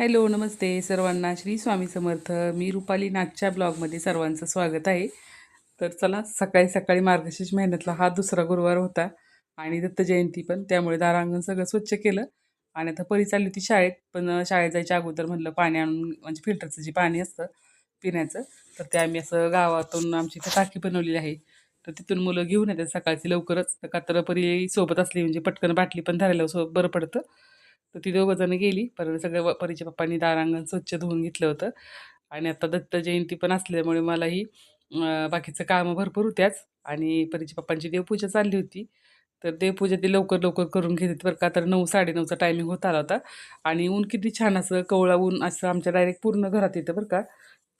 Hello नमस्ते सर्वांना. श्री स्वामी समर्थ. मी रुपाली नागच्या ब्लॉगमध्ये सर्वांचं स्वागत आहे. तर चला सकाळी सकाळी मार्गशीर्ष महिन्यातला हा दुसरा गुरुवार होता आणि दत्त जयंती पण त्यामुळे दारांगण सगळं स्वच्छ केलं. आणि आता परी चालली होती शाळेत पण शाळेत जायच्या अगोदर म्हणलं पाणी आणून म्हणजे फिल्टरचं जे पाणी असतं पिण्याचं तर ते आम्ही असं गावातून आमची इथं टाकी बनवलेली आहे. तर तिथून मुलं घेऊन येतात सकाळची लवकरच. तर का परी सोबत असली म्हणजे पटकन बाटली पण धरायला सो बरं पडतं. तर ती दोघंजणं गेली. परत सगळं परीचे परीच्या पप्पांनी दारांगण स्वच्छ धुवून घेतलं होतं. आणि आता दत्त जयंती पण असल्यामुळे मलाही बाकीचं कामं भरपूर होत्याच. आणि परीच्या पप्पांची देवपूजा चालली होती. तर देवपूजा ते लवकर लवकर करून घेते बरं का. तर नऊ साडेनऊचा टायमिंग होत आला होता. आणि ऊन किती छान असं कवळा ऊन असं आमच्या डायरेक्ट पूर्ण घरात येतं बरं का.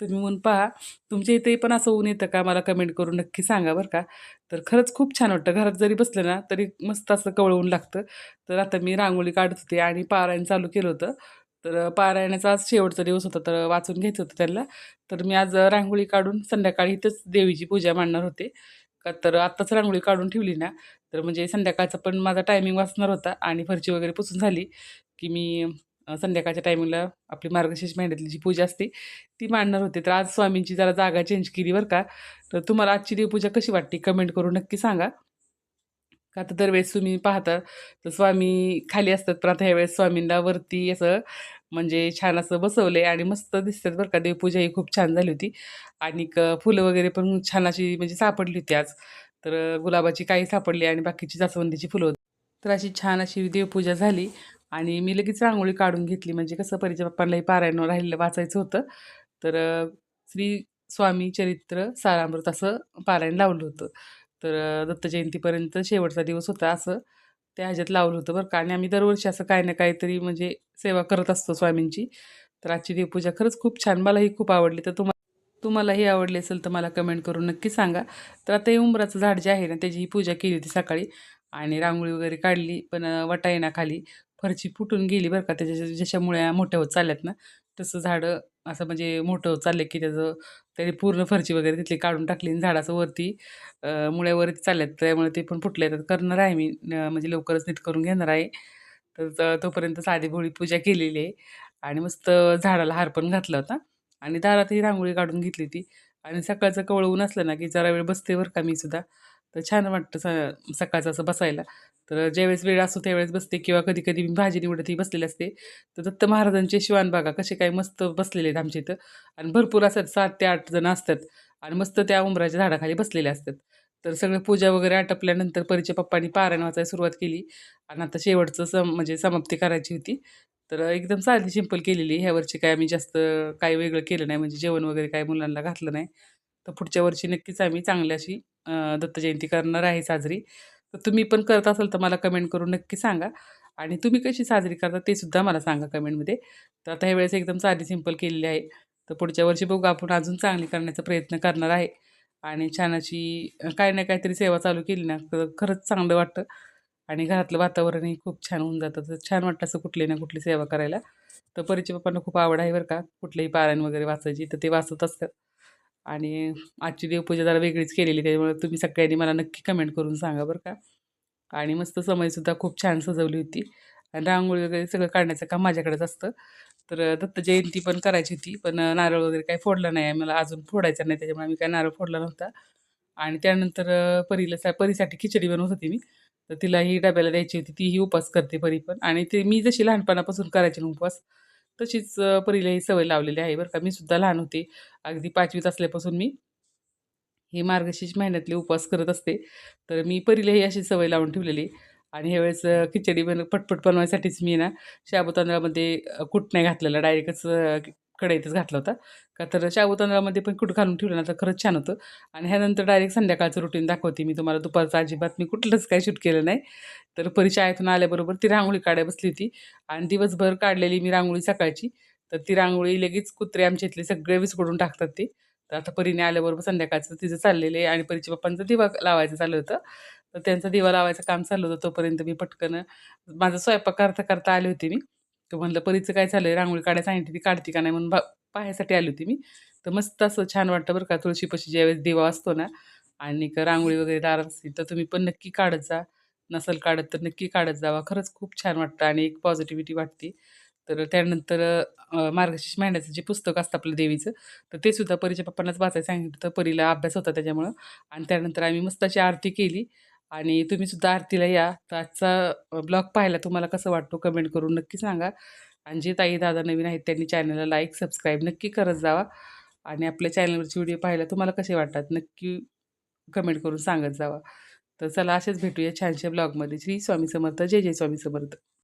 तुम्ही म्हणून पहा. तुमच्या इथे पण असं ऊन येतं का? मला कमेंट करून नक्की सांगा बरं का. तर खरंच खूप छान वाटतं. घरात जरी बसलं ना तरी मस्त असं कवळवून ऊन लागतं. तर आता मी रांगोळी काढत होते आणि पारायण चालू केलं होतं. तर पारायणाचा आज शेवटचा दिवस होता तर वाचून घ्यायचं होतं त्यांना. तर मी आज रांगोळी काढून संध्याकाळी इथंच देवीची पूजा मांडणार होते. का तर आत्ताच रांगोळी काढून ठेवली ना तर म्हणजे संध्याकाळचा पण माझा टायमिंग वाचणार होता आणि फरची वगैरे पुसून झाली की मी संध्याकाळच्या टायमिंगला आपली मार्गशीर्ष महिन्यातली जी पूजा असते ती मांडणार होते. तर आज स्वामींची जरा जागा चेंज केली बरं का. तर तुम्हाला आजची देवपूजा कशी वाटते कमेंट करून नक्की सांगा. का तर दरवेळेस तुम्ही पाहता तर स्वामी खाली असतात पण आता ह्यावेळेस स्वामींना वरती असं म्हणजे छान असं बसवले आणि मस्त दिसतात बरं का. देवपूजा ही खूप छान झाली होती. आणि फुलं वगैरे पण छान अशी म्हणजे सापडली होती आज. तर गुलाबाची काही सापडली आणि बाकीची जास्वंदीची फुलं होती. तर अशी छान अशी देवपूजा झाली. आणि मी लगेच रांगोळी काढून घेतली. म्हणजे कसं परिचय पप्पांनाही पारायण राहिलेलं वाचायचं होतं. तर श्री स्वामी चरित्र सारामृत असं पारायण लावलं होतं. तर दत्तजयंतीपर्यंत दत्त जयंतीपर्यंत शेवटचा दिवस होता असं त्या ह्याच्यात लावलं होतं बरं का. आणि आम्ही दरवर्षी असं काही ना काहीतरी म्हणजे सेवा करत असतो स्वामींची. तर आजची देवपूजा खरंच खूप छान. मलाही खूप आवडली. तर तुम्हाला तुम्हालाही आवडली असेल तर मला कमेंट करून नक्की सांगा. तर आता हे उंबराचं झाड जे आहे ना त्याची ही पूजा केली होती सकाळी. आणि रांगोळी वगैरे काढली पण अ, खाली फरची फुटून गेली बरं का त्याच्या जशा मुळ्या मोठ्या होत चालल्यात ना तसं झाडं असं म्हणजे मोठं होत चाललं की त्याचं त्याने पूर्ण फरची वगैरे तिथली काढून टाकली आणि झाडाचं वरती मुळ्यावरती चालल्यात. त्यामुळे ते पण फुटले तर करणार आहे मी म्हणजे लवकरच नीट करून घेणार आहे. तर तोपर्यंत साधी भोळी पूजा केलेली आहे. आणि मस्त झाडाला हार पण घातला होता. आणि दारातही रांगोळी काढून घेतली होती. आणि सकाळचं कवळ ऊन असलं ना की जरा वेळ बसते बरं का मी सुद्धा. तर छान वाटतं स सकाळचं असं बसायला. तर ज्यावेळेस वेळ असतो त्यावेळेस बसते किंवा कधी कधी मी भाजी निवडतही बसलेले बसलेली असते. तर दत्त महाराजांचे शिवान बघा कसे काय मस्त बसलेले आहेत आमच्या इथं. आणि भरपूर असतात सात ते आठ जण असतात आणि मस्त त्या उंबराच्या झाडाखाली बसलेले असतात. तर सगळं पूजा वगैरे आटपल्यानंतर परिचय पप्पांनी पारायण वाचायला सुरुवात केली आणि आता शेवटचं सम म्हणजे समाप्ती करायची होती. तर एकदम साधी सिंपल केलेली ह्या वर्षी काय आम्ही जास्त काय वेगळं केलं नाही. म्हणजे जेवण वगैरे काय मुलांना घातलं नाही. तर पुढच्या वर्षी नक्कीच आम्ही चांगल्याशी अशी दत्त जयंती करणार आहे साजरी. तर तुम्ही पण करत असाल तर मला कमेंट करून नक्की सांगा. आणि तुम्ही कशी साजरी करता ते सुद्धा मला सांगा कमेंटमध्ये तर आता ह्या वेळेस एकदम साधी सिंपल केलेली आहे. तर पुढच्या वर्षी बघू आपण अजून चांगली करण्याचा प्रयत्न करणार आहे. आणि छान अशी काही ना काहीतरी सेवा चालू केली ना तर खरंच चांगलं वाटतं. आणि घरातलं वातावरणही खूप छान होऊन जातं. तर छान वाटतं असं कुठली ना कुठली सेवा करायला. तर परिचय पप्पांना खूप आवड आहे बरं का. कुठलंही पारायण वगैरे वाचायची तर ते वाचत असतात. आणि आजची देवपूजा जरा वेगळीच केलेली त्यामुळे तुम्ही सगळ्यांनी मला नक्की कमेंट करून सांगा बरं का. आणि मस्त समयसुद्धा खूप छान सजवली होती. आणि रांगोळी वगैरे सगळं काढण्याचं काम माझ्याकडेच असतं. तर दत्त जयंती पण करायची होती पण नारळ वगैरे काही फोडला नाही. मला अजून फोडायचा नाही त्याच्यामुळे मी काय नारळ फोडला नव्हता. आणि त्यानंतर परीला सा परीसाठी खिचडी बनवत होती मी. तर तिलाही डब्याला द्यायची होती तीही उपवास करते परी पण. आणि ते मी जशी लहानपणापासून करायची ना उपवास तशीच परीला ही सवय लावलेली आहे बरं का. मी सुद्धा लहान होते. अगदी पाचवीत असल्यापासून मी हे मार्गशीर्ष महिन्यातले उपवास करत असते. तर मी परीलाही अशी सवय लावून ठेवलेली आणि ह्यावेळेस खिचडी बन पटपट बनवायसाठीच मी ना शाबू तांदळामध्ये अ, नाही डायरेक्टच कढईतच घातला होता. का तर शाबू तांदळामध्ये पण कुठं घालून ठेवलं ना तर खरंच छान होतं. आणि ह्यानंतर डायरेक्ट संध्याकाळचं रुटीन दाखवते मी तुम्हाला. दुपारचं अजिबात मी कुठलंच काही शूट केलं नाही. तर परी शाळेतून आल्याबरोबर ती रांगोळी काढाय बसली होती. आणि दिवसभर काढलेली मी रांगोळी सकाळची. तर ती रांगोळी लगेच कुत्रे आमच्या इथले सगळे विस्कडून टाकतात ते. तर आता परीने आल्याबरोबर संध्याकाळचं तिचं चाललेलं आहे आणि परीच्या पप्पांचं दिवा लावायचं चाललं होतं. तर त्यांचा दिवा लावायचं काम चाललं होतं. तोपर्यंत मी पटकन माझा स्वयंपाक करता करता आले होते मी. तर म्हणलं परीचं काय झालं आहे रांगोळी काढायला सांगितली ती काढते का नाही म्हणून बा पाहायसाठी आली होती मी. तर मस्त असं छान वाटतं बरं का तुळशीपाशी ज्यावेळेस देवा असतो ना आणि रांगोळी वगैरे दारात असतील तर तुम्ही पण नक्की काढत जा. नसल काढत तर नक्की काढत जावा. खरंच खूप छान वाटतं आणि एक पॉझिटिव्हिटी वाटते. तर त्यानंतर मार्गशीर्ष महिन्याचं जे पुस्तक असतं आपलं देवीचं तर ते सुद्धा परीच्या पप्पांनाच वाचायला सांगितलं तर परीला अभ्यास होता त्याच्यामुळं. आणि त्यानंतर आम्ही मस्त अशी आरती केली. आणि तुम्ही सुद्धा आरतीला या. तर आजचा ब्लॉग पाहायला तुम्हाला कसं वाटतो कमेंट करून नक्की सांगा. आणि जे ताई दादा नवीन आहेत त्यांनी चॅनलला लाईक सबस्क्राईब नक्की करत जावा. आणि आपल्या चॅनलवरचे व्हिडिओ पाहायला तुम्हाला कसे वाटतात नक्की कमेंट करून सांगत जावा. तर चला असेच भेटूया छानशा ब्लॉगमध्ये. श्री स्वामी समर्थ. जय जय स्वामी समर्थ.